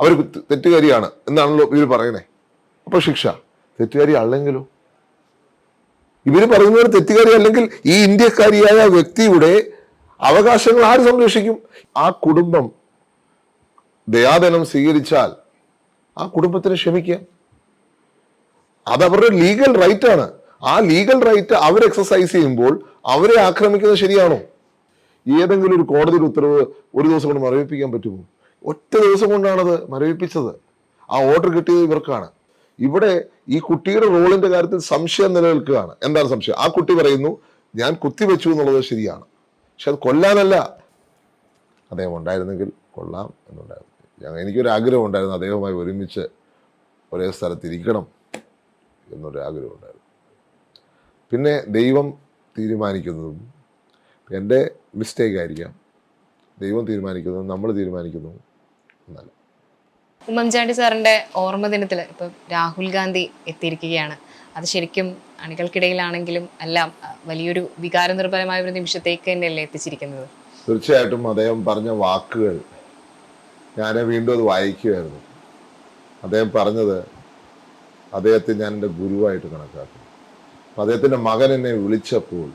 അവർ തെറ്റുകാരിയാണ് എന്നാണല്ലോ ഇവർ പറയണേ അപ്പൊ ശിക്ഷ. തെറ്റുകാരി അല്ലെങ്കിലോ? ഇവർ പറയുന്നവർ തെറ്റുകാരി അല്ലെങ്കിൽ ഈ ഇന്ത്യക്കാരിയായ വ്യക്തിയുടെ അവകാശങ്ങൾ ആര് സംരക്ഷിക്കും? ആ കുടുംബം ദയാധനം സ്വീകരിച്ചാൽ ആ കുടുംബത്തിന് ക്ഷമിക്കാം. അത് അവരുടെ ലീഗൽ റൈറ്റ് ആണ്. ആ ലീഗൽ റൈറ്റ് അവർ എക്സസൈസ് ചെയ്യുമ്പോൾ അവരെ ആക്രമിക്കുന്നത് ശരിയാണോ? ഏതെങ്കിലും ഒരു കോടതിയുടെ ഉത്തരവ് ഒരു ദിവസം കൊണ്ട് മരവിപ്പിക്കാൻ പറ്റുമോ? ഒറ്റ ദിവസം കൊണ്ടാണത് മരവിപ്പിച്ചത്. ആ ഓർഡർ കിട്ടിയത് ഇവർക്കാണ്. ഇവിടെ ഈ കുട്ടിയുടെ റോളിന്റെ കാര്യത്തിൽ സംശയം നിലനിൽക്കുകയാണ്. എന്താണ് സംശയം? ആ കുട്ടി പറയുന്നു ഞാൻ കുത്തിവെച്ചു എന്നുള്ളത് ശരിയാണ്. പക്ഷെ അത് കൊല്ലാനല്ല. അദ്ദേഹം ഉണ്ടായിരുന്നെങ്കിൽ കൊള്ളാം എന്നുണ്ടായിരുന്നു. ഞങ്ങ- എനിക്കൊരു ആഗ്രഹം ഉണ്ടായിരുന്നു അദ്ദേഹവുമായി ഒരുമിച്ച് ഒരേ സ്ഥലത്തിരിക്കണം എന്നൊരു ആഗ്രഹം ഉണ്ടായിരുന്നു. പിന്നെ ദൈവം തീരുമാനിക്കുന്നതും എന്റെ മിസ്റ്റേക്ക് ആയിരിക്കാം. ദൈവം തീരുമാനിക്കുന്നു നമ്മൾ തീരുമാനിക്കുന്നു. എന്നല്ല ഉമ്മൻചാണ്ടി സാറിന്റെ ഓർമ്മ ദിനത്തിൽ ഇപ്പൊ രാഹുൽ ഗാന്ധി എത്തിയിരിക്കുകയാണ്. അത് ശരിക്കും അണികൾക്കിടയിലാണെങ്കിലും എല്ലാം വലിയൊരു വികാര നിർഭരമായ ഒരു നിമിഷത്തേക്ക് തന്നെയല്ലേ എത്തിച്ചിരിക്കുന്നത്. തീർച്ചയായിട്ടും അദ്ദേഹം പറഞ്ഞ വാക്കുകൾ ഞാൻ വീണ്ടും അത് വായിക്കുമായിരുന്നു അദ്ദേഹം പറഞ്ഞത് അദ്ദേഹത്തെ ഞാൻ എന്റെ ഗുരുവായിട്ട് കണക്കാക്കും അദ്ദേഹത്തിന്റെ മകൻ എന്നെ വിളിച്ചപ്പോൾ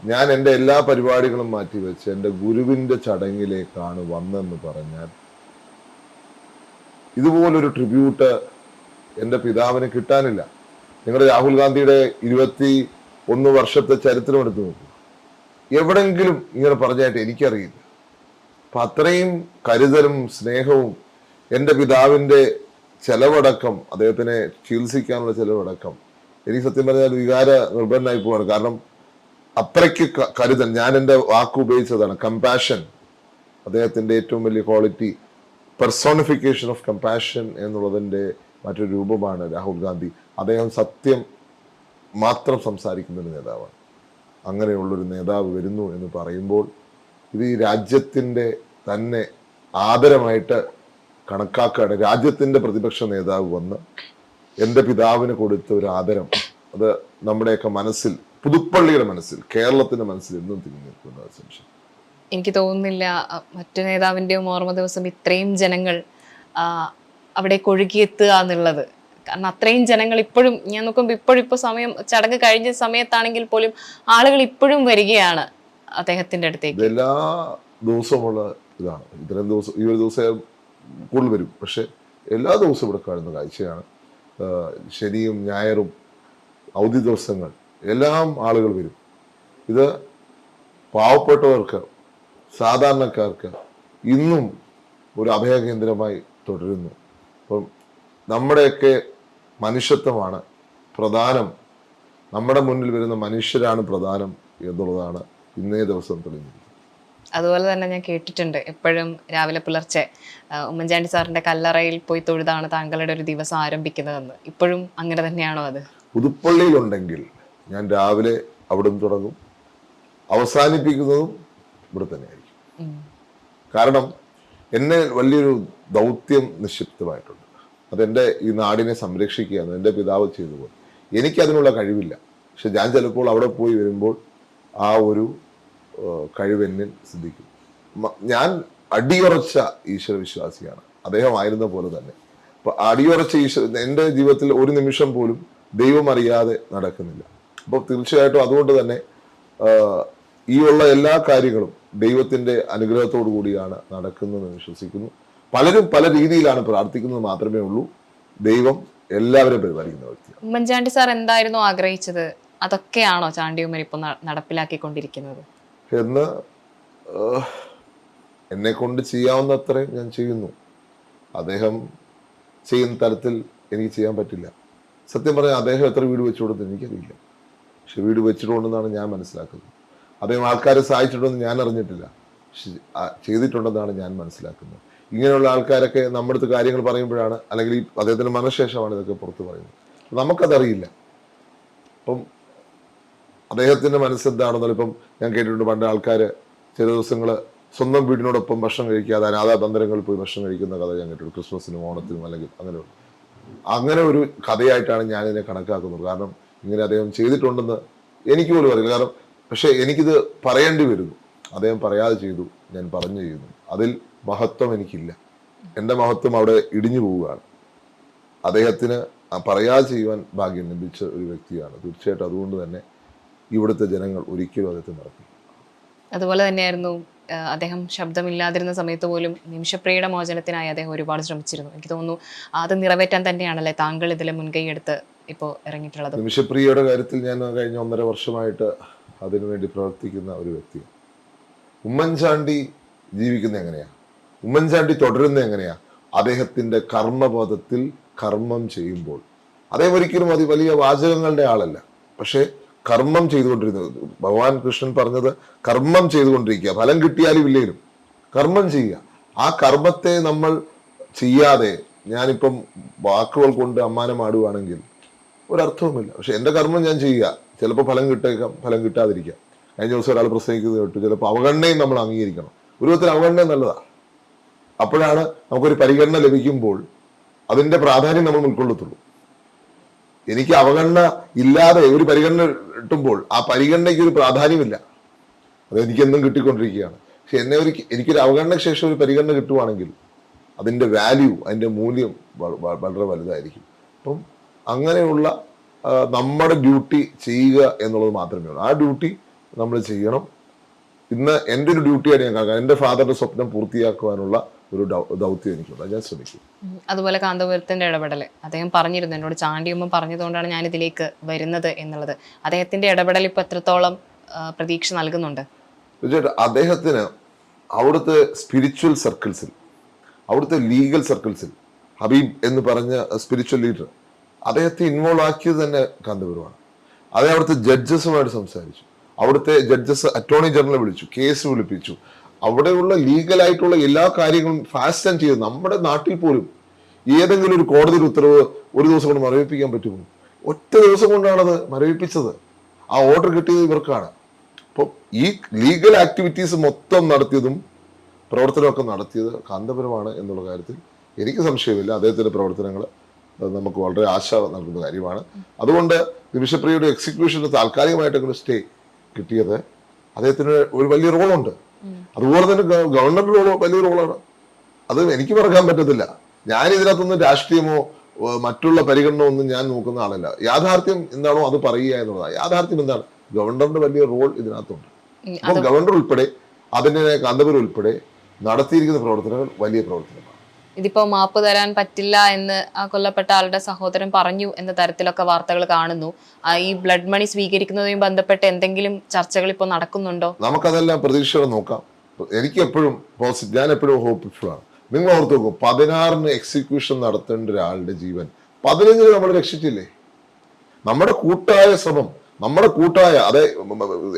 ഞാൻ എന്റെ എല്ലാ പരിപാടികളും മാറ്റിവെച്ച് എന്റെ ഗുരുവിന്റെ ചടങ്ങിലേക്കാണ് വന്നെന്ന് പറഞ്ഞാൽ ഇതുപോലൊരു ട്രിബ്യൂട്ട് എന്റെ പിതാവിന് കിട്ടാനില്ല. നിങ്ങൾ രാഹുൽ ഗാന്ധിയുടെ ഇരുപത്തി ഒന്ന് വർഷത്തെ ചരിത്രം എടുത്തു നോക്കൂ. എവിടെങ്കിലും ഇങ്ങനെ പറഞ്ഞായിട്ട് എനിക്കറിയില്ല. അപ്പൊ അത്രയും കരുതലും സ്നേഹവും എന്റെ പിതാവിന്റെ ചെലവടക്കം അദ്ദേഹത്തിനെ ചികിത്സിക്കാനുള്ള ചെലവടക്കം എനിക്ക് സത്യം പറഞ്ഞാൽ വികാര നിർഭരനായി പോവാണ്. കാരണം അത്രയ്ക്ക് കരുതൽ. ഞാൻ എന്റെ വാക്ക് ഉപയോഗിച്ചതാണ് കമ്പാഷൻ അദ്ദേഹത്തിന്റെ ഏറ്റവും വലിയ ക്വാളിറ്റി പെർസോണിഫിക്കേഷൻ ഓഫ് കമ്പാഷൻ എന്നുള്ളതിന്റെ മറ്റൊരു രൂപമാണ് രാഹുൽ ഗാന്ധി. അദ്ദേഹം സത്യം മാത്രം സംസാരിക്കുന്ന ഒരു നേതാവാണ്. അങ്ങനെയുള്ളൊരു നേതാവ് വരുന്നു എന്ന് പറയുമ്പോൾ ഇത് ഈ രാജ്യത്തിന്റെ തന്നെ ആദരമായിട്ട് കണക്കാക്കുകയാണ്. രാജ്യത്തിന്റെ പ്രതിപക്ഷ നേതാവ് വന്ന് എന്റെ പിതാവിന് കൊടുത്ത ഒരു ആദരം അത് നമ്മുടെയൊക്കെ മനസ്സിൽ പുതുപ്പള്ളിയുടെ മനസ്സിൽ കേരളത്തിന്റെ മനസ്സിൽ എന്നും തിങ്ങി നിൽക്കുന്ന സംശയം. എനിക്ക് തോന്നുന്നില്ല മറ്റു നേതാവിന്റെയും ഓർമ്മ ദിവസം ഇത്രയും ജനങ്ങൾ അവിടെ കൊഴുകിയെത്തുക എന്നുള്ളത്. കാരണം അത്രയും ജനങ്ങൾ ഇപ്പോഴും ഞാൻ നോക്കുമ്പോൾ ഇപ്പോഴും ഇപ്പോൾ സമയം ചടങ്ങ് കഴിഞ്ഞ സമയത്താണെങ്കിൽ പോലും ആളുകൾ ഇപ്പോഴും വരികയാണ് അദ്ദേഹത്തിന്റെ അടുത്തേക്ക്. ഇതെല്ലാ ദിവസവുമുള്ള ഇതാണ്. ഇത്രയും ദിവസം ഈ ഒരു ദിവസം കൂടുതൽ വരും. പക്ഷെ എല്ലാ ദിവസവും ഇവിടെ കാണുന്ന കാഴ്ചയാണ്. ശനിയും ഞായറും അവധി ദിവസങ്ങൾ എല്ലാം ആളുകൾ വരും. ഇത് പാവപ്പെട്ടവർക്ക് സാധാരണക്കാർക്ക് ഇന്നും ഒരു അഭയകേന്ദ്രമായി തുടരുന്നു. അപ്പം നമ്മുടെയൊക്കെ മനുഷ്യത്വമാണ് പ്രധാനം. നമ്മുടെ മുന്നിൽ വരുന്ന മനുഷ്യരാണ് പ്രധാനം എന്നുള്ളതാണ് ഇന്നേ ദിവസം തെളിഞ്ഞത് അതുപോലെ തന്നെ ഞാൻ കേട്ടിട്ടുണ്ട് എപ്പോഴും രാവിലെ പുലർച്ചെ ഉമ്മൻചാണ്ടി സാറിന്റെ കല്ലറയിൽ പോയി തൊഴുതാണ് താങ്കളുടെ ഒരു ദിവസം ആരംഭിക്കുന്നതെന്ന്. ഇപ്പോഴും അങ്ങനെ തന്നെയാണോ അത്? പുതുപ്പള്ളിയിലുണ്ടെങ്കിൽ ഞാൻ രാവിലെ അവിടെ നിന്ന് തുടങ്ങും. അവസാനിപ്പിക്കുന്നതും ഇവിടെ തന്നെയായിരിക്കും. കാരണം എന്നെ വലിയൊരു ദൗത്യം നിക്ഷിപ്തമായിട്ടുണ്ട്. അതെന്റെ ഈ നാടിനെ സംരക്ഷിക്കുക എന്ന് എന്റെ പിതാവ് ചെയ്തു പോയി എനിക്കതിനുള്ള കഴിവില്ല. പക്ഷെ ഞാൻ ചിലപ്പോൾ അവിടെ പോയി വരുമ്പോൾ ആ ഒരു കഴിവ് എന്നിൽ സിദ്ധിക്കും. ഞാൻ അടിയുറച്ച ഈശ്വര വിശ്വാസിയാണ് അദ്ദേഹം ആയിരുന്ന പോലെ തന്നെ. അപ്പൊ അടിയുറച്ച ഈശ്വര എന്റെ ജീവിതത്തിൽ ഒരു നിമിഷം പോലും ദൈവം അറിയാതെ നടക്കുന്നില്ല. അപ്പോൾ തീർച്ചയായിട്ടും അതുകൊണ്ട് തന്നെ ഈ ഉള്ള എല്ലാ കാര്യങ്ങളും ദൈവത്തിന്റെ അനുഗ്രഹത്തോടു കൂടിയാണ് നടക്കുന്നതെന്ന് വിശ്വസിക്കുന്നു. പലരും പല രീതിയിലാണ് പ്രാർത്ഥിക്കുന്നത് മാത്രമേ ഉള്ളൂ. ദൈവം എല്ലാവരും പരിപാലിക്കുന്ന വ്യക്തിയാണ്. ഉമ്മൻചാണ്ടി സാർ എന്തായിരുന്നു ആഗ്രഹിച്ചത്? അതൊക്കെയാണോ ചാണ്ടിയുമ്മൻ ഇപ്പോൾ ഇപ്പൊ നടപ്പിലാക്കിക്കൊണ്ടിരിക്കുന്നത്? എന്ന് എന്നെ കൊണ്ട് ചെയ്യാവുന്ന അത്രയും ഞാൻ ചെയ്യുന്നു. അദ്ദേഹം ചെയ്യുന്ന തരത്തിൽ എനിക്ക് ചെയ്യാൻ പറ്റില്ല. സത്യം പറഞ്ഞാൽ അദ്ദേഹം എത്ര വീട് വെച്ചു കൊടുത്തു എനിക്കറിയില്ല. പക്ഷെ വീട് വെച്ചിട്ടുണ്ടെന്നാണ് ഞാൻ മനസ്സിലാക്കുന്നത്. അദ്ദേഹം ആൾക്കാരെ സഹായിച്ചിട്ടുണ്ടെന്ന് ഞാൻ അറിഞ്ഞിട്ടില്ല. ചെയ്തിട്ടുണ്ടെന്നാണ് ഞാൻ മനസ്സിലാക്കുന്നത്. ഇങ്ങനെയുള്ള ആൾക്കാരൊക്കെ നമ്മുടെ അടുത്ത് കാര്യങ്ങൾ പറയുമ്പോഴാണ് അല്ലെങ്കിൽ ഈ അദ്ദേഹത്തിന്റെ മനഃശേഷമാണ് ഇതൊക്കെ പുറത്ത് പറയുന്നത്. നമുക്കതറിയില്ല. അപ്പം അദ്ദേഹത്തിന്റെ മനസ്സെന്താണെന്നുള്ള ഇപ്പം ഞാൻ കേട്ടിട്ടുണ്ട് പണ്ട് ആൾക്കാർ ചില ദിവസങ്ങൾ സ്വന്തം വീടിനോടൊപ്പം ഭക്ഷണം കഴിക്കാതെ അനാഥാ ബന്ധനങ്ങളിൽ പോയി ഭക്ഷണം കഴിക്കുന്ന കഥ ഞാൻ കേട്ടിട്ടുണ്ട്. ക്രിസ്മസിനും ഓണത്തിനും അല്ലെങ്കിൽ അങ്ങനെ അങ്ങനെ ഒരു കഥയായിട്ടാണ് ഞാൻ ഇതിനെ കണക്കാക്കുന്നത്. കാരണം ഇങ്ങനെ അദ്ദേഹം ചെയ്തിട്ടുണ്ടെന്ന് എനിക്ക് പോലും അറിയില്ല. കാരണം പക്ഷെ എനിക്കിത് പറയേണ്ടി വരുന്നു. അദ്ദേഹം പറയാതെ ചെയ്തു ഞാൻ പറഞ്ഞു ചെയ്യുന്നു. അതിൽ മഹത്വം എനിക്കില്ല. എന്റെ മഹത്വം അവിടെ ഇടിഞ്ഞു പോവുകയാണ്. അദ്ദേഹത്തിന് പറയാതെ ചെയ്യുവാൻ ഭാഗ്യം ലഭിച്ച ഒരു വ്യക്തിയാണ്. തീർച്ചയായിട്ടും അതുകൊണ്ട് തന്നെ ഇവിടുത്തെ ജനങ്ങൾ ഒരിക്കലും അദ്ദേഹത്തെ നടക്കും അതുപോലെ തന്നെയായിരുന്നു അദ്ദേഹം ശബ്ദമില്ലാതിരുന്ന സമയത്ത് പോലും നിമിഷപ്രിയുടെ മോചനത്തിനായി അദ്ദേഹം ഒരുപാട് ശ്രമിച്ചിരുന്നു. എനിക്ക് തോന്നുന്നു അത് നിറവേറ്റാൻ തന്നെയാണല്ലേ താങ്കൾ ഇതിലെ മുൻകൈ എടുത്ത് ഇപ്പോൾ ഇറങ്ങിയിട്ടുള്ളത്. നിമിഷപ്രിയയുടെ കാര്യത്തിൽ ഞാൻ കഴിഞ്ഞ ഒന്നര വർഷമായിട്ട് അതിനുവേണ്ടി പ്രവർത്തിക്കുന്ന ഒരു വ്യക്തി. ഉമ്മൻചാണ്ടി ജീവിക്കുന്ന എങ്ങനെയാ? ഉമ്മൻചാണ്ടി തുടരുന്ന എങ്ങനെയാ? അദ്ദേഹത്തിന്റെ കർമ്മപഥത്തിൽ കർമ്മം ചെയ്യുമ്പോൾ. അദ്ദേഹം ഒരിക്കലും അതി വലിയ വാചകങ്ങളുടെ ആളല്ല. പക്ഷേ കർമ്മം ചെയ്തുകൊണ്ടിരുന്നത് ഭഗവാൻ കൃഷ്ണൻ പറഞ്ഞത് കർമ്മം ചെയ്തുകൊണ്ടിരിക്കുക. ഫലം കിട്ടിയാലും ഇല്ലെങ്കിലും കർമ്മം ചെയ്യുക. ആ കർമ്മത്തെ നമ്മൾ ചെയ്യാതെ ഞാനിപ്പം വാക്കുകൾ കൊണ്ട് അമ്മാനമാടുവാണെങ്കിൽ ഒരർത്ഥവുമില്ല. പക്ഷെ എന്റെ കർമ്മം ഞാൻ ചെയ്യുക. ചിലപ്പോൾ ഫലം കിട്ടേക്കാം ഫലം കിട്ടാതിരിക്കാം. കഴിഞ്ഞ ദിവസം ഒരാൾ പ്രസംഗിക്കുന്നത് കേട്ടു. ചിലപ്പോൾ അവഗണനയും നമ്മൾ അംഗീകരിക്കണം. ഒരു വിധത്തിൽ അവഗണന നല്ലതാ. അപ്പോഴാണ് നമുക്കൊരു പരിഗണന ലഭിക്കുമ്പോൾ അതിന്റെ പ്രാധാന്യം നമ്മൾ ഉൾക്കൊള്ളത്തുള്ളൂ. എനിക്ക് അവഗണന ഇല്ലാതെ ഒരു പരിഗണന കിട്ടുമ്പോൾ ആ പരിഗണനയ്ക്ക് ഒരു പ്രാധാന്യമില്ല. അത് എനിക്കെന്നും കിട്ടിക്കൊണ്ടിരിക്കുകയാണ്. പക്ഷെ എന്നെ ഒരു എനിക്കൊരു അവഗണനയ്ക്ക് ശേഷം ഒരു പരിഗണന കിട്ടുവാണെങ്കിൽ അതിന്റെ വാല്യൂ അതിന്റെ മൂല്യം വളരെ വലുതായിരിക്കും. അപ്പം അങ്ങനെയുള്ള നമ്മുടെ ഡ്യൂട്ടി ചെയ്യുക എന്നുള്ളത് മാത്രമേ ഉള്ളൂ. ആ ഡ്യൂട്ടി നമ്മൾ ചെയ്യണം. ഇന്ന് എന്റെ ഒരു ഡ്യൂട്ടിയാണ് ഞാൻ കാണുക എന്റെ ഫാദറിന്റെ സ്വപ്നം പൂർത്തിയാക്കുവാനുള്ള ഒരു ദൗത്യം എനിക്കുണ്ട്. ഞാൻ ശ്രമിക്കും. അതുപോലെ കാന്തപുരത്തിന്റെ ഇടപെടൽ അദ്ദേഹം പറഞ്ഞിരുന്നു എന്നോട് ചാണ്ടിയമ്മ പറഞ്ഞതുകൊണ്ടാണ് ഞാൻ ഇതിലേക്ക് വരുന്നത് എന്നുള്ളത്. അദ്ദേഹത്തിന്റെ ഇടപെടൽ ഇപ്പൊ എത്രത്തോളം പ്രതീക്ഷ നൽകുന്നുണ്ട്? തീർച്ചയായിട്ടും അദ്ദേഹത്തിന് അവിടുത്തെ സ്പിരിച്വൽ സർക്കിൾസിൽ അവിടുത്തെ ലീഗൽ സർക്കിൾസിൽ ഹബീബ് എന്ന് പറഞ്ഞ സ്പിരിച്വൽ ലീഡർ അദ്ദേഹത്തെ ഇൻവോൾവ് ആക്കിയത് തന്നെ കാന്തപുരമാണ്. അതേ അവിടുത്തെ ജഡ്ജസുമായിട്ട് സംസാരിച്ചു. അവിടുത്തെ ജഡ്ജസ് അറ്റോർണി ജനറൽ വിളിച്ചു കേസ് വിളിപ്പിച്ചു. അവിടെയുള്ള ലീഗലായിട്ടുള്ള എല്ലാ കാര്യങ്ങളും ഫാസ്റ്റ് ആൻഡ് ചെയ്ത് നമ്മുടെ നാട്ടിൽ പോലും ഏതെങ്കിലും ഒരു കോടതി ഉത്തരവ് ഒരു ദിവസം കൊണ്ട് മരവിപ്പിക്കാൻ പറ്റുമോ? ഒറ്റ ദിവസം കൊണ്ടാണത് മരവിപ്പിച്ചത്. ആ ഓർഡർ കിട്ടിയത് ഇവർക്കാണ്. അപ്പോൾ ഈ ലീഗൽ ആക്ടിവിറ്റീസ് മൊത്തം നടത്തിയതും പ്രവർത്തനമൊക്കെ നടത്തിയത് കാന്തപുരമാണ് എന്നുള്ള കാര്യത്തിൽ എനിക്ക് സംശയമില്ല. അദ്ദേഹത്തിന്റെ പ്രവർത്തനങ്ങൾ നമുക്ക് വളരെ ആശ നൽകുന്ന കാര്യമാണ്. അതുകൊണ്ട് നിമിഷപ്രിയയുടെ എക്സിക്യൂഷന് താൽക്കാലികമായിട്ടൊക്കെ സ്റ്റേ കിട്ടിയത് അദ്ദേഹത്തിന് ഒരു വലിയ റോളുണ്ട് അതുപോലെ തന്നെ ഗവൺമെന്റ് റോൾ വലിയ റോളാണ് അത് എനിക്ക് മറക്കാൻ പറ്റത്തില്ല. ഞാൻ ഇതിനകത്തൊന്നും രാഷ്ട്രീയമോ മറ്റുള്ള പരിഗണന ഒന്നും ഞാൻ നോക്കുന്ന ആളല്ല. യാഥാർത്ഥ്യം എന്താണോ അത് പറയുക എന്നുള്ളതാണ്. യാഥാർത്ഥ്യം എന്താണ്? ഗവർണറിന്റെ വലിയ റോൾ ഇതിനകത്തുണ്ട്. അപ്പൊ അപ്പം ഗവർണർ ഉൾപ്പെടെ അതിന്റെ കാന്തപുരം ഉൾപ്പെടെ നടത്തിയിരിക്കുന്ന പ്രവർത്തനങ്ങൾ വലിയ പ്രവർത്തനമാണ് ഇതിപ്പോ മാപ്പ് തരാൻ പറ്റില്ല എന്ന് ആ കൊല്ലപ്പെട്ട ആളുടെ സഹോദരൻ പറഞ്ഞു എന്ന തരത്തിലൊക്കെ വാർത്തകൾ കാണുന്നു. ഈ ബ്ലഡ് മണി സ്വീകരിക്കുന്നതുമായി ബന്ധപ്പെട്ട് എന്തെങ്കിലും ചർച്ചകൾ ഇപ്പോൾ നടക്കുന്നുണ്ടോ? നമുക്കതെല്ലാം പ്രതീക്ഷകൾ നോക്കാം. എനിക്ക് എപ്പോഴും പോസിറ്റീവ് ഞാൻ എപ്പോഴും ഹോപ്പ്ഫുൾ ആണ് നിങ്ങൾ ഓർത്ത് നോക്കൂ പതിനാറിന് എക്സിക്യൂഷൻ നടത്തേണ്ട ഒരാളുടെ ജീവൻ. പതിനഞ്ചിന് നമ്മൾ രക്ഷിച്ചില്ലേ? നമ്മുടെ കൂട്ടായ ശ്രമം നമ്മുടെ കൂട്ടായ അതെ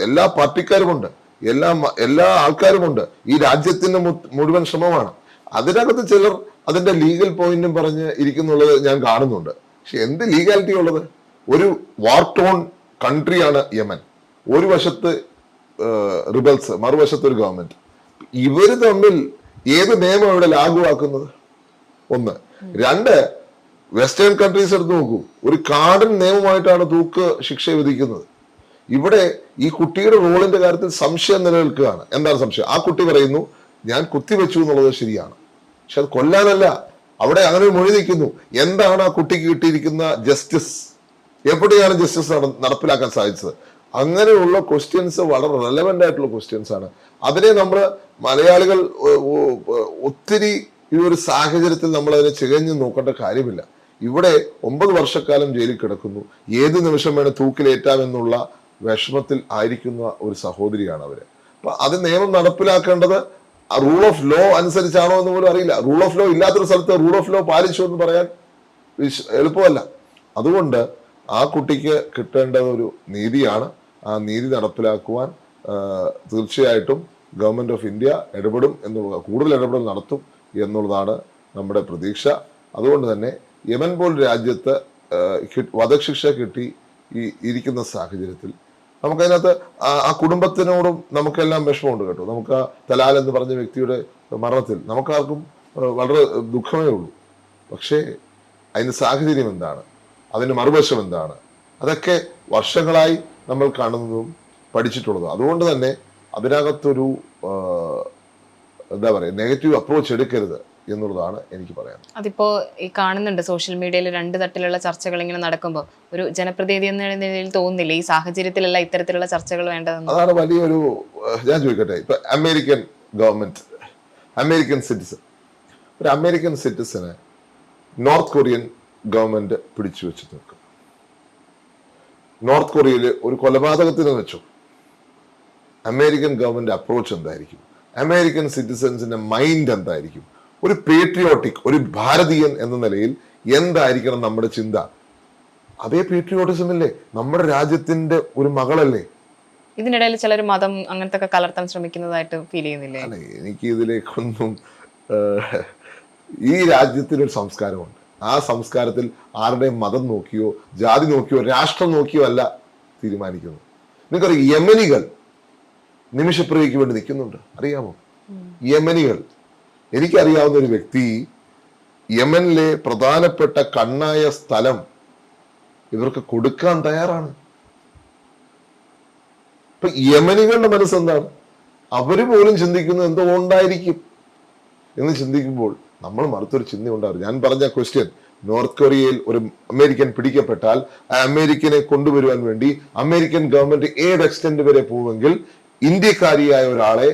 എല്ലാ പാർട്ടിക്കാരുമുണ്ട്. എല്ലാ എല്ലാ ആൾക്കാരുമുണ്ട്. ഈ രാജ്യത്തിന്റെ മുഴുവൻ ശ്രമമാണ്. അതിനകത്ത് ചിലർ അതിന്റെ ലീഗൽ പോയിന്റും പറഞ്ഞ് ഇരിക്കുന്നുള്ളത് ഞാൻ കാണുന്നുണ്ട്. പക്ഷെ എന്ത് ലീഗാലിറ്റി ഉള്ളത്? ഒരു വാർ ടോൺ കൺട്രിയാണ് യമൻ. ഒരു വശത്ത് റിബൽസ് മറുവശത്ത് ഒരു ഗവൺമെന്റ് ഇവർ തമ്മിൽ ഏത് നിയമം ഇവിടെ ലാഗുവാക്കുന്നത്? ഒന്ന്. രണ്ട് വെസ്റ്റേൺ കൺട്രീസ് എടുത്ത് നോക്കൂ. ഒരു കാടൻ നിയമമായിട്ടാണ് തൂക്ക് ശിക്ഷ വിധിക്കുന്നത്. ഇവിടെ ഈ കുട്ടിയുടെ റോളിന്റെ കാര്യത്തിൽ സംശയം നിലനിൽക്കുകയാണ്. എന്താണ് സംശയം? ആ കുട്ടി പറയുന്നു ഞാൻ കുത്തിവെച്ചു എന്നുള്ളത് ശരിയാണ്. പക്ഷെ അത് കൊല്ലാനല്ല. അവിടെ അങ്ങനെ മൊഴി നിൽക്കുന്നു. എന്താണ് ആ കുട്ടിക്ക് കിട്ടിയിരിക്കുന്ന ജസ്റ്റിസ് എവിടെയാണ് ജസ്റ്റിസ് നടപ്പിലാക്കാൻ സാധിച്ചത്? അങ്ങനെയുള്ള ക്വസ്റ്റ്യൻസ് വളരെ റെലവെന്റ് ആയിട്ടുള്ള ക്വസ്റ്റ്യൻസ് ആണ്. അതിനെ നമ്മൾ മലയാളികൾ ഒത്തിരി ഈ ഒരു സാഹചര്യത്തിൽ നമ്മൾ അതിനെ ചികഞ്ഞു നോക്കേണ്ട കാര്യമില്ല. ഇവിടെ ഒമ്പത് വർഷക്കാലം ജയിലിൽ കിടക്കുന്നു. ഏത് നിമിഷം വേണം തൂക്കിലേറ്റാമെന്നുള്ള വിഷമത്തിൽ ആയിരിക്കുന്ന ഒരു സഹോദരിയാണ് അവർ. അപ്പൊ അത് നിയമം നടപ്പിലാക്കേണ്ടത് റൂൾ ഓഫ് ലോ അനുസരിച്ചാണോ എന്ന് പോലും അറിയില്ല. റൂൾ ഓഫ് ലോ ഇല്ലാത്തൊരു സ്ഥലത്ത് റൂൾ ഓഫ് ലോ പാലിച്ചു എന്ന് പറയാൻ വിശ്- എളുപ്പമല്ല. അതുകൊണ്ട് ആ കുട്ടിക്ക് കിട്ടേണ്ട ഒരു നീതിയാണ് ആ നീതി നടപ്പിലാക്കുവാൻ തീർച്ചയായിട്ടും ഗവൺമെന്റ് ഓഫ് ഇന്ത്യ ഇടപെടും എന്നുള്ള കൂടുതൽ ഇടപെടൽ നടത്തും എന്നുള്ളതാണ് നമ്മുടെ പ്രതീക്ഷ. അതുകൊണ്ട് തന്നെ യമൻ പോൽ രാജ്യത്ത് വധശിക്ഷ കിട്ടി ഈ ഇരിക്കുന്ന സാഹചര്യത്തിൽ നമുക്കതിനകത്ത് ആ കുടുംബത്തിനോടും നമുക്കെല്ലാം വിഷമമുണ്ട് കേട്ടോ. നമുക്ക് ആ തലാൽ എന്ന് പറഞ്ഞ വ്യക്തിയുടെ മരണത്തിൽ നമുക്കാർക്കും വളരെ ദുഃഖമേ ഉള്ളൂ. പക്ഷേ അതിന് സാഹചര്യം എന്താണ്? അതിന് മറുവശം എന്താണ്? അതൊക്കെ വർഷങ്ങളായി നമ്മൾ കാണുന്നതും പഠിച്ചിട്ടുള്ളതും. അതുകൊണ്ട് തന്നെ അതിനകത്തൊരു എന്താ പറയുക നെഗറ്റീവ് അപ്രോച്ച് എടുക്കരുത്. എന്നുള്ളതാണ് എനിക്ക് പറയാൻ അതിപ്പോ ഈ കാണുന്നുണ്ട് സോഷ്യൽ മീഡിയയിൽ രണ്ട് തട്ടിലുള്ള ചർച്ചകൾ ഇങ്ങനെ നടക്കുമ്പോൾ ഒരു ജനപ്രതിനിധി എന്ന നിലയിൽ തോന്നുന്നില്ല. ഈ സാഹചര്യത്തിലല്ല ഇത്തരത്തിലുള്ള ചർച്ചകൾ വേണ്ടതെന്ന്. അതാണ് വലിയൊരു ഞാൻ ചോദിക്കട്ടെ. ഇപ്പൊ അമേരിക്കൻ ഗവൺമെന്റ് അമേരിക്കൻ സിറ്റിസൺ. ഒരു അമേരിക്കൻ സിറ്റിസനെ നോർത്ത് കൊറിയൻ ഗവൺമെന്റ് പിടിച്ചു വെച്ച് നിൽക്കും. നോർത്ത് കൊറിയയിൽ ഒരു കൊലപാതകത്തിന് വെച്ചു. അമേരിക്കൻ ഗവൺമെന്റ് അപ്രോച്ച് എന്തായിരിക്കും? അമേരിക്കൻ സിറ്റിസൺസിന്റെ മൈൻഡ് എന്തായിരിക്കും? ഒരു പേട്രിയോട്ടിക് ഒരു ഭാരതീയൻ എന്ന നിലയിൽ എന്തായിരിക്കണം നമ്മുടെ ചിന്ത? അതേ പേട്രിയോട്ടിസം അല്ലേ നമ്മുടെ രാജ്യത്തിന്റെ ഒരു മകളല്ലേ? ഇതിനിടയിൽ ചിലർ മതം അങ്ങനത്തെ ഒക്കെ കലർത്താൻ ശ്രമിക്കുന്നതായിട്ട് ഫീൽ ചെയ്യുന്നില്ലേ? അല്ല എനിക്ക് ഇതിലേക്കൊന്നും ഈ രാജ്യത്തിനൊരു സംസ്കാരമുണ്ട്. ആ സംസ്കാരത്തിൽ ആരുടെയും മതം നോക്കിയോ ജാതി നോക്കിയോ രാഷ്ട്രം നോക്കിയോ അല്ല തീരുമാനിക്കുന്നു നിങ്ങൾക്കറിയാം യമനികൾ നിമിഷപ്രിയയ്ക്ക് വേണ്ടി നിൽക്കുന്നുണ്ട്. അറിയാമോ? യമനികൾ എനിക്കറിയാവുന്ന ഒരു വ്യക്തി യമനിലെ പ്രധാനപ്പെട്ട കണ്ണായ സ്ഥലം ഇവർക്ക് കൊടുക്കാൻ തയ്യാറാണ്. ഇപ്പൊ യമനികളുടെ മനസ്സെന്താണ്? അവർ പോലും ചിന്തിക്കുന്നത് എന്തുകൊണ്ടായിരിക്കും എന്ന് ചിന്തിക്കുമ്പോൾ നമ്മൾ മറുത്തൊരു ചിന്ത ഉണ്ടാവും ഞാൻ പറഞ്ഞ ക്വസ്റ്റ്യൻ നോർത്ത് കൊറിയയിൽ ഒരു അമേരിക്കൻ പിടിക്കപ്പെട്ടാൽ ആ അമേരിക്കനെ കൊണ്ടുവരുവാൻ വേണ്ടി അമേരിക്കൻ ഗവൺമെന്റ് ഏത് എക്സ്റ്റെന്റ് വരെ പോവുമെങ്കിൽ ഇന്ത്യക്കാരിയായ ഒരാളെ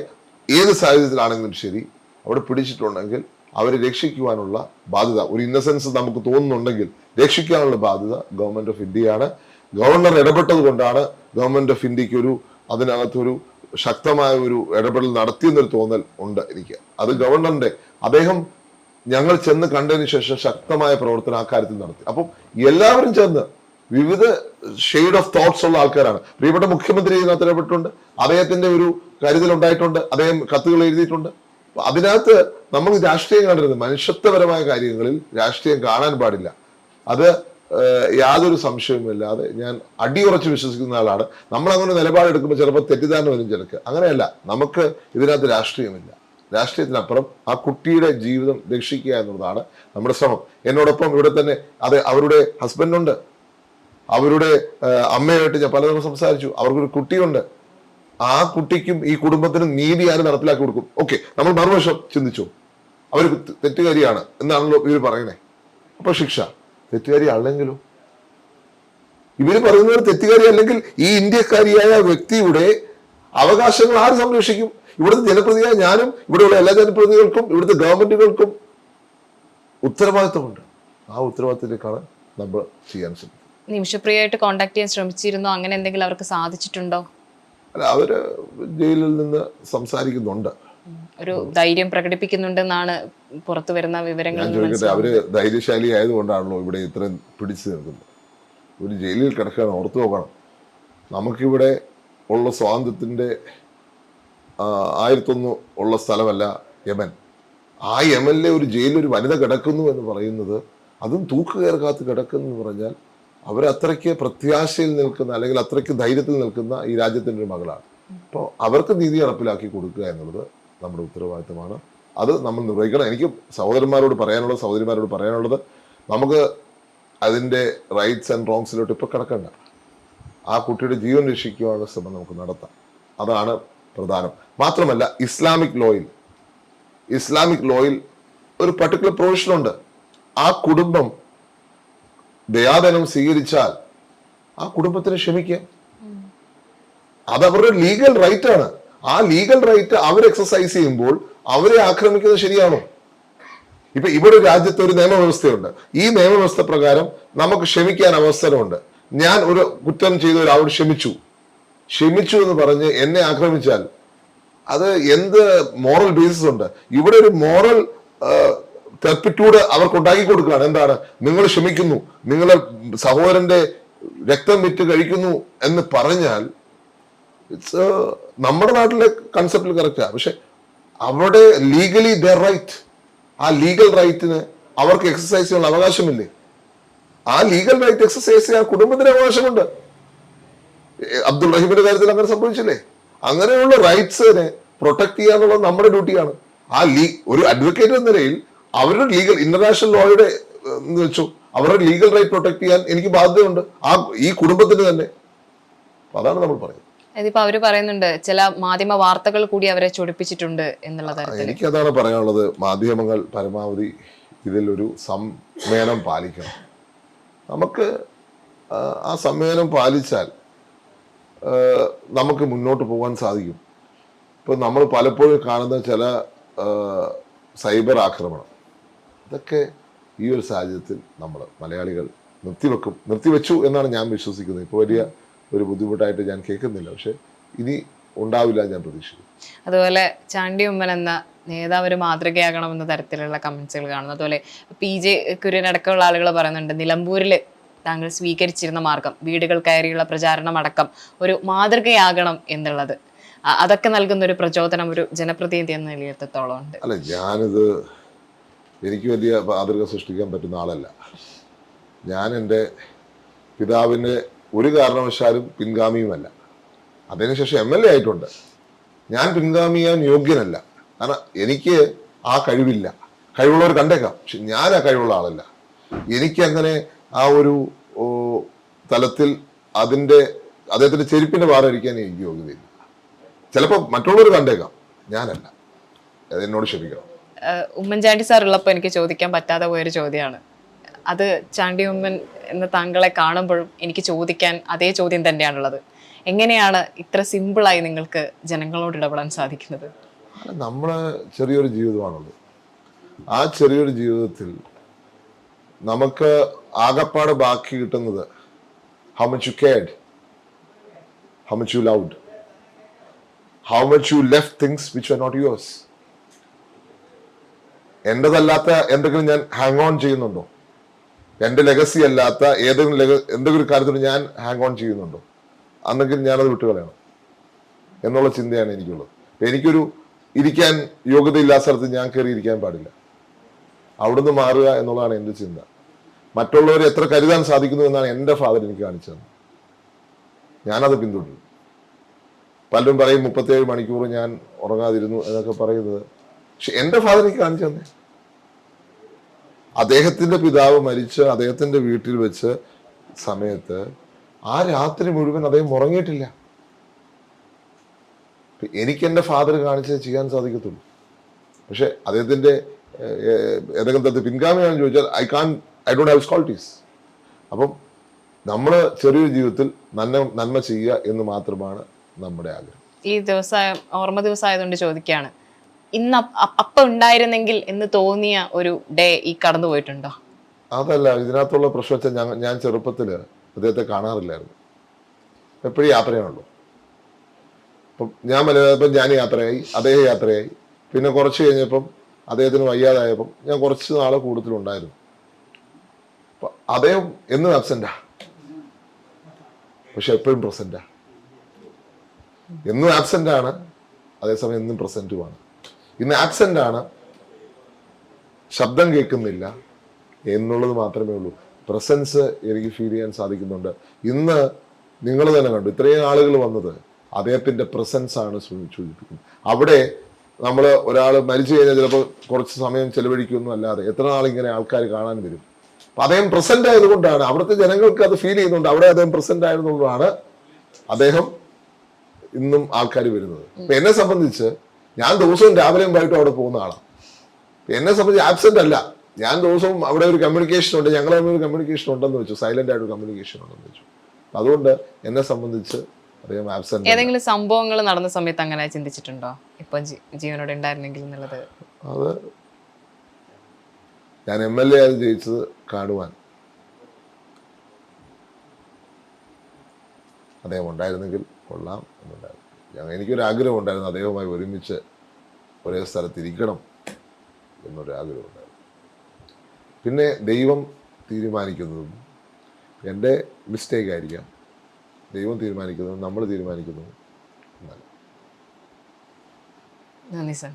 ഏത് സാഹചര്യത്തിലാണെങ്കിലും ശരി അവിടെ പിടിച്ചിട്ടുണ്ടെങ്കിൽ അവരെ രക്ഷിക്കുവാനുള്ള ബാധ്യത. ഒരു ഇന്നസെൻസ് നമുക്ക് തോന്നുന്നുണ്ടെങ്കിൽ രക്ഷിക്കാനുള്ള ബാധ്യത ഗവൺമെന്റ് ഓഫ് ഇന്ത്യയാണ് ഗവർണർ ഇടപെട്ടത് കൊണ്ടാണ് ഗവൺമെന്റ് ഓഫ് ഇന്ത്യയ്ക്ക് ഒരു അതിനകത്തൊരു ശക്തമായ ഒരു ഇടപെടൽ നടത്തിയെന്നൊരു തോന്നൽ ഉണ്ട് എനിക്ക്. അത് ഗവർണറിന്റെ അദ്ദേഹം ഞങ്ങൾ ചെന്ന് കണ്ടതിന് ശേഷം ശക്തമായ പ്രവർത്തനം ആ കാര്യത്തിൽ നടത്തി. അപ്പം എല്ലാവരും ചെന്ന് വിവിധ ഷെയ്ഡ് ഓഫ് തോട്ട്സ് ഉള്ള ആൾക്കാരാണ്. പ്രിയപ്പെട്ട മുഖ്യമന്ത്രി ഇതിനകത്ത് ഇടപെട്ടിട്ടുണ്ട്. അദ്ദേഹത്തിന്റെ ഒരു കരുതൽ ഉണ്ടായിട്ടുണ്ട് അദ്ദേഹം കത്തുകൾ എഴുതിയിട്ടുണ്ട്. അതിനകത്ത് നമ്മൾ രാഷ്ട്രീയം കാണരുത് മനുഷ്യത്വപരമായ കാര്യങ്ങളിൽ രാഷ്ട്രീയം കാണാൻ പാടില്ല. അത് യാതൊരു സംശയവുമില്ലാതെ ഞാൻ അടിയുറച്ച് വിശ്വസിക്കുന്ന ആളാണ്. നമ്മൾ അങ്ങനെ നിലപാടെടുക്കുമ്പോൾ ചിലപ്പോൾ തെറ്റിദ്ധാരണ വരും ചിലക്ക് അങ്ങനെയല്ല നമുക്ക് ഇതിനകത്ത് രാഷ്ട്രീയമില്ല. രാഷ്ട്രീയത്തിനപ്പുറം ആ കുട്ടിയുടെ ജീവിതം രക്ഷിക്കുക എന്നുള്ളതാണ് നമ്മുടെ ശ്രമം. എന്നോടൊപ്പം ഇവിടെ തന്നെ അതെ അവരുടെ ഹസ്ബൻഡുണ്ട് അവരുടെ അമ്മയായിട്ട് ഞാൻ പലതവണ സംസാരിച്ചു. അവർക്കൊരു കുട്ടിയുണ്ട്. ആ കുട്ടിക്കും ഈ കുടുംബത്തിനും നീതി ആര് നടപ്പിലാക്കി കൊടുക്കും? ഓക്കെ നമ്മൾ മറുവശം ചിന്തിച്ചു. അവർ തെറ്റുകാരിയാണ് എന്നാണല്ലോ ഇവർ പറയണേ അപ്പൊ ശിക്ഷ. തെറ്റുകാരി അല്ലെങ്കിലും ഇവർ പറയുന്നവർ തെറ്റുകാരി അല്ലെങ്കിൽ ഈ ഇന്ത്യക്കാരിയായ വ്യക്തിയുടെ അവകാശങ്ങൾ ആര് സംരക്ഷിക്കും? ഇവിടുത്തെ ജനപ്രതിയായ ഞാനും ഇവിടെയുള്ള എല്ലാ ജനപ്രതികൾക്കും ഇവിടുത്തെ ഗവൺമെന്റുകൾക്കും ഉത്തരവാദിത്വമുണ്ട്. ആ ഉത്തരവാദിത്തത്തിലേക്കാണ് നമ്മൾ ചെയ്യാൻ ശ്രമിക്കുന്നത്. നിമിഷപ്രിയായിട്ട് കോണ്ടാക്ട് ചെയ്യാൻ ശ്രമിച്ചിരുന്നോ? അങ്ങനെ എന്തെങ്കിലും അവർക്ക് സാധിച്ചിട്ടുണ്ടോ? അല്ല അവർ ജയിലിൽ നിന്ന് സംസാരിക്കുന്നുണ്ട്. ഒരു ധൈര്യം പ്രകടിപ്പിക്കുന്നുണ്ടെന്നാണ് പുറത്തു വരുന്ന വിവരങ്ങൾ അവർ ധൈര്യശാലി ആയതുകൊണ്ടാണല്ലോ ഇവിടെ ഇത്രയും പിടിച്ചു നിൽക്കുന്നത്. ഒരു ജയിലിൽ കിടക്കാൻ ഓർത്തു നോക്കണം. നമുക്കിവിടെ ഉള്ള സ്വാതന്ത്ര്യത്തിന്റെ ആയിരത്തൊന്ന് ഉള്ള സ്ഥലമല്ല യമൻ. ആ യമനിലെ ഒരു ജയിലിൽ ഒരു വനിത കിടക്കുന്നു എന്ന് പറയുന്നത് അതും തൂക്കുകയർ കാത്ത് കിടക്കുന്നു എന്ന് പറഞ്ഞാൽ അവരത്രയ്ക്ക് പ്രത്യാശയിൽ നിൽക്കുന്ന അല്ലെങ്കിൽ അത്രയ്ക്ക് ധൈര്യത്തിൽ നിൽക്കുന്ന ഈ രാജ്യത്തിന്റെ ഒരു മകളാണ്. അപ്പോൾ അവർക്ക് നീതി നടപ്പിലാക്കി കൊടുക്കുക എന്നുള്ളത് നമ്മുടെ ഉത്തരവാദിത്തമാണ്. അത് നമ്മൾ നിർവഹിക്കണം. എനിക്ക് സഹോദരന്മാരോട് പറയാനുള്ളത് സഹോദരിമാരോട് പറയാനുള്ളത് നമുക്ക് അതിന്റെ റൈറ്റ്സ് ആൻഡ് റോങ്സിലോട്ട് ഇപ്പോൾ കിടക്കണ്ട. ആ കുട്ടിയുടെ ജീവൻ രക്ഷിക്കുവാനുള്ള ശ്രമം നമുക്ക് നടത്താം. അതാണ് പ്രധാനം. മാത്രമല്ല ഇസ്ലാമിക് ലോയിൽ ഇസ്ലാമിക് ലോയിൽ ഒരു പർട്ടിക്കുലർ പ്രൊവിഷൻ ഉണ്ട്. ആ കുടുംബം ദയാദനം സ്വീകരിച്ചാൽ ആ കുടുംബത്തിന് ക്ഷമിക്കാം അത് അവരുടെ ലീഗൽ റൈറ്റ് ആണ്. ആ ലീഗൽ റൈറ്റ് അവർ എക്സസൈസ് ചെയ്യുമ്പോൾ അവരെ ആക്രമിക്കുന്നത് ശരിയാണോ? ഇപ്പൊ ഇവിടെ രാജ്യത്ത് ഒരു നിയമവ്യവസ്ഥയുണ്ട്. ഈ നിയമവ്യവസ്ഥ പ്രകാരം നമുക്ക് ക്ഷമിക്കാൻ അവസരമുണ്ട്. ഞാൻ ഒരു കുറ്റം ചെയ്ത ഒരാളോട് ക്ഷമിച്ചു. ക്ഷമിച്ചു എന്ന് പറഞ്ഞ് എന്നെ ആക്രമിച്ചാൽ അത് എന്ത് മോറൽ ബേസിസ് ഉണ്ട്? ഇവിടെ ഒരു മോറൽ തെർപ്പിറ്റ്യൂഡ് അവർക്ക് ഉണ്ടാക്കി കൊടുക്കുകയാണ്. എന്താണ്? നിങ്ങൾ ക്ഷമിക്കുന്നു. നിങ്ങളെ സഹോദരന്റെ രക്തം വിറ്റ് കഴിക്കുന്നു എന്ന് പറഞ്ഞാൽ ഇറ്റ്സ് നമ്മുടെ നാട്ടിലെ കൺസെപ്റ്റിൽ കറക്റ്റാ പക്ഷെ അവിടെ ലീഗലി ദ റൈറ്റ് ആ ലീഗൽ റൈറ്റിന് അവർക്ക് എക്സസൈസ് ചെയ്യാനുള്ള അവകാശമില്ലേ? ആ ലീഗൽ റൈറ്റ് എക്സസൈസ് ചെയ്യാൻ കുടുംബത്തിന് അവകാശമുണ്ട്. അബ്ദുൾ റഹീമിന്റെ കാര്യത്തിൽ അങ്ങനെ സംഭവിച്ചില്ലേ? അങ്ങനെയുള്ള റൈറ്റ്സിനെ പ്രൊട്ടക്ട് ചെയ്യുക എന്നുള്ളത് നമ്മുടെ ഡ്യൂട്ടിയാണ് ആ ലീ ഒരു അഡ്വക്കേറ്റ് എന്ന നിലയിൽ അവരുടെ ലീഗൽ ഇന്റർനാഷണൽ ലോയുടെ എന്ന് വെച്ചു. അവരുടെ ലീഗൽ റൈറ്റ് പ്രൊട്ടക്ട് ചെയ്യാൻ എനിക്ക് ബാധ്യതയുണ്ട്. ആ ഈ കുടുംബത്തിന് തന്നെ. അതാണ് നമ്മൾ പറയുന്നത്. ഇതിപ്പോ അവർ പറയുന്നുണ്ട് ചില മാധ്യമ വാർത്തകൾ കൂടി അവരെ ചൊടിപ്പിച്ചിട്ടുണ്ട് എന്നുള്ള തരത്തിൽ എനിക്കതാണ് പറയാനുള്ളത്. മാധ്യമങ്ങൾ പരമാവധി ഇതിലൊരു സംവേദനം പാലിക്കണം. നമുക്ക് ആ, സമ്മേനം സംവേദനം പാലിച്ചാൽ നമുക്ക് മുന്നോട്ട് പോകാൻ സാധിക്കും. ഇപ്പൊ നമ്മൾ പലപ്പോഴും കാണുന്ന ചില സൈബർ ആക്രമണം. ഇതൊക്കെ ഈ ഒരു സാഹചര്യത്തിൽ നമ്മൾ മലയാളികൾ നിർത്തിവെക്കും നിർത്തിവെച്ചു എന്നാണ് ഞാൻ വിശ്വസിക്കുന്നത്. ഇപ്പോൾ വലിയ ഒരു ബുദ്ധിമുട്ടായിട്ട് ഞാൻ കേൾക്കുന്നില്ല. പക്ഷെ ഇനി ഉണ്ടാവില്ല ഞാൻ പ്രതീക്ഷിക്കുന്നു. അതുപോലെ ചാണ്ടി ഉമ്മൻ എന്ന നേതാവ് ഒരു മാതൃകയാകണമെന്ന തരത്തിലുള്ള കമന്റ്സുകൾ കാണുന്നു. അതുപോലെ പി ജെ കുര്യൻ അടക്കമുള്ള ആളുകൾ പറയുന്നുണ്ട് നിലമ്പൂരിൽ താങ്കൾ സ്വീകരിച്ചിരുന്ന മാർഗം വീടുകൾ കയറിയുള്ള പ്രചാരണം അടക്കം ഒരു മാതൃകയാകണം എന്നുള്ളത്. അതൊക്കെ നൽകുന്ന ഒരു പ്രചോദനം ഒരു ജനപ്രതിനിധി എന്ന നിലയിലെത്തോളം ഉണ്ട്. അല്ല ഞാനിത് എനിക്ക് വലിയ മാതൃക സൃഷ്ടിക്കാൻ പറ്റുന്ന ആളല്ല. ഞാൻ എന്റെ പിതാവിന്റെ ഒരു കാരണവശാലും പിൻഗാമിയുമല്ല. അതിനുശേഷം എം എൽ എ ആയിട്ടുണ്ട്. ഞാൻ പിൻഗാമിയാൻ യോഗ്യനല്ല. കാരണം എനിക്ക് ആ കഴിവില്ല. കഴിവുള്ളവർ കണ്ടേക്കാം. പക്ഷെ ഞാൻ ആ കഴിവുള്ള ആളല്ല. എനിക്ക് അങ്ങനെ ആ ഒരു തലത്തിൽ അതിന്റെ അദ്ദേഹത്തിന്റെ ചെരുപ്പിന്റെ ഭാരം എനിക്ക് യോഗ്യതയില്ല. ചിലപ്പോൾ മറ്റുള്ളവർ കണ്ടേക്കാം. ഞാനല്ല. അതെന്നോട് ക്ഷമിക്കണം. ഉമ്മൻചാണ്ടി സാർ ഉള്ളപ്പോൾ എനിക്ക് ചോദിക്കാൻ പറ്റാതെ പോയൊരു ചോദ്യമാണ്. അത് ചാണ്ടി ഉമ്മൻ എന്ന താങ്കളെ കാണുമ്പോഴും എനിക്ക് ചോദിക്കാൻ അതേ ചോദ്യം തന്നെയാണുള്ളത്. എങ്ങനെയാണ് ഇത്ര സിമ്പിളായി നിങ്ങൾക്ക് ജനങ്ങളോട് ഇടപെടാൻ സാധിക്കുന്നത്? നമ്മൾ ചെറിയൊരു ജീവിതമാണുള്ളത്. ആ ചെറിയൊരു ജീവിതത്തിൽ നമുക്ക് ആകപ്പാട് ബാക്കി കിട്ടുന്നത് how much you cared how much you loved how much you left things which are not yours എന്റേതല്ലാത്ത എന്തെങ്കിലും ഞാൻ ഹാങ് ഓൺ ചെയ്യുന്നുണ്ടോ? എന്റെ ലെഗസി അല്ലാത്ത ഏതെങ്കിലും ലെഗ എന്തെങ്കിലും കാര്യത്തിൽ ഞാൻ ഹാങ് ഓൺ ചെയ്യുന്നുണ്ടോ? അന്നെങ്കിൽ ഞാനത് വിട്ടുകളയണം. എന്നുള്ള ചിന്തയാണ് എനിക്കുള്ളത്. എനിക്കൊരു ഇരിക്കാൻ യോഗ്യതയില്ലാത്ത സ്ഥലത്ത് ഞാൻ കയറി ഇരിക്കാൻ പാടില്ല. അവിടുന്ന് മാറുക എന്നുള്ളതാണ് എന്റെ ചിന്ത. മറ്റുള്ളവരെ എത്ര കരുതാൻ സാധിക്കുന്നു എന്നാണ് എന്റെ ഫാദർ എനിക്ക് കാണിച്ചു തന്നത്. ഞാനത് പിന്തുടരും. പലരും പറയും മുപ്പത്തേഴ് മണിക്കൂർ ഞാൻ ഉറങ്ങാതിരുന്നു എന്നൊക്കെ പറയുന്നത്. പക്ഷെ എന്റെ ഫാദർ എനിക്ക് കാണിച്ചു തന്നെ. അദ്ദേഹത്തിന്റെ പിതാവ് മരിച്ച് അദ്ദേഹത്തിന്റെ വീട്ടിൽ വെച്ച് സമയത്ത് ആ രാത്രി മുഴുവൻ അദ്ദേഹം ഉറങ്ങിയിട്ടില്ല. എനിക്ക് എന്റെ ഫാദർ കാണിച്ചത് ചെയ്യാൻ സാധിക്കത്തുള്ളൂ. പക്ഷെ അദ്ദേഹത്തിന്റെ ഏതെങ്കിലും തരത്തിൽ പിൻഗാമിയാണെന്ന് ചോദിച്ചാൽ I can I don't have qualities അപ്പം നമ്മൾ ചെറിയൊരു ജീവിതത്തിൽ നന്മ നന്മ ചെയ്യുക എന്ന് മാത്രമാണ് നമ്മുടെ ആഗ്രഹം. ഈ ദിവസം ഓർമ്മ ദിവസമായതുകൊണ്ട് ചോദിക്കുകയാണ്. ഇന്ന് അപ്പ- ഉണ്ടായിരുന്നെങ്കിൽ എന്ന് തോന്നിയ ഒരു ഡേ ഈ കടന്നു പോയിട്ടുണ്ടോ? അതല്ല ഇതിനകത്തുള്ള പ്രശ്നം വെച്ചാൽ ഞാൻ ഞാൻ ചെറുപ്പത്തിൽ അദ്ദേഹത്തെ കാണാറില്ലായിരുന്നു. എപ്പോഴും യാത്രയാണല്ലോ ഞാൻ മലയാളപ്പം ഞാൻ യാത്രയായി അദ്ദേഹം യാത്രയായി. പിന്നെ കുറച്ച് കഴിഞ്ഞപ്പം അദ്ദേഹത്തിന് വയ്യാതായപ്പം ഞാൻ കുറച്ച് നാളെ കൂടുതലുണ്ടായിരുന്നു. അപ്പൊ അദ്ദേഹം എന്നും ആബ്സെന്റാ പക്ഷെ എപ്പോഴും പ്രസന്റാ എന്നും ആബ്സെന്റ് ആണ് അതേസമയം എന്നും പ്രസന്റുമാണ് ഇന്ന് ആബ്സെന്റ് ആണ്. ശബ്ദം കേൾക്കുന്നില്ല എന്നുള്ളത് മാത്രമേ ഉള്ളൂ. പ്രസൻസ് എനിക്ക് ഫീൽ ചെയ്യാൻ സാധിക്കുന്നുണ്ട്. ഇന്ന് നിങ്ങൾ തന്നെ കണ്ടു ഇത്രയും ആളുകൾ വന്നത് അദ്ദേഹത്തിന്റെ പ്രസൻസ് ആണ് സൂചിപ്പിക്കുന്നത്. അവിടെ നമ്മൾ ഒരാൾ മരിച്ചു കഴിഞ്ഞാൽ ചിലപ്പോൾ കുറച്ച് സമയം ചെലവഴിക്കുമെന്നും അല്ലാതെ എത്ര നാളിങ്ങനെ ആൾക്കാർ കാണാൻ വരും. അപ്പൊ അദ്ദേഹം പ്രസന്റ് ആയതുകൊണ്ടാണ് അവിടുത്തെ ജനങ്ങൾക്ക് അത് ഫീൽ ചെയ്യുന്നുണ്ട് അവിടെ അദ്ദേഹം പ്രസന്റ് ആയതുകൊണ്ടാണ് അദ്ദേഹം ഇന്നും ആൾക്കാർ വരുന്നത്. എന്നെ സംബന്ധിച്ച് ഞാൻ ദിവസവും രാവിലെയും വൈകിട്ടും അവിടെ പോകുന്ന ആളാണ് എന്നെ സംബന്ധിച്ച് ആബ്സെന്റ് അല്ല. ഞാൻ ദിവസവും അവിടെ ഒരു കമ്മ്യൂണിക്കേഷൻ ഉണ്ട്. ഞങ്ങൾ തമ്മിൽ ഒരു കമ്മ്യൂണിക്കേഷൻ ഉണ്ടെന്ന് വെച്ചു. സൈലന്റ് ആയിട്ട് കമ്മ്യൂണിക്കേഷൻ ഉണ്ടെന്ന് വെച്ചു. അതുകൊണ്ട് എന്നെ സംബന്ധിച്ച് അറിയാം ആബ്സെന്റ് ഏതെങ്കിലും സംഭവങ്ങൾ നടന്ന സമയത്ത് അങ്ങനെ ചിന്തിച്ചിട്ടുണ്ടോ? ഇപ്പൊ ജീവനോട് ജീവനോടെ ഉണ്ടായിരുന്നെങ്കിൽ എന്നുള്ളത്. അത് ഞാൻ എം എൽ എ ആയി ജയിച്ചത് കാണുവാൻ അദ്ദേഹം ഉണ്ടായിരുന്നെങ്കിൽ കൊള്ളാം എന്നുണ്ടായിരുന്നു. ഞാൻ എനിക്കൊരു ആഗ്രഹം ഉണ്ടായിരുന്നു അദ്ദേഹവുമായി ഒരുമിച്ച് ഒരേ സ്ഥലത്തിരിക്കണം എന്നൊരു ആഗ്രഹം ഉണ്ടായിരുന്നു പിന്നെ ദൈവം തീരുമാനിക്കുന്നതും എന്റെ മിസ്റ്റേക്ക് ആയിരിക്കാം. ദൈവം തീരുമാനിക്കുന്നതും നമ്മൾ തീരുമാനിക്കുന്നതും നന്ദി സാർ.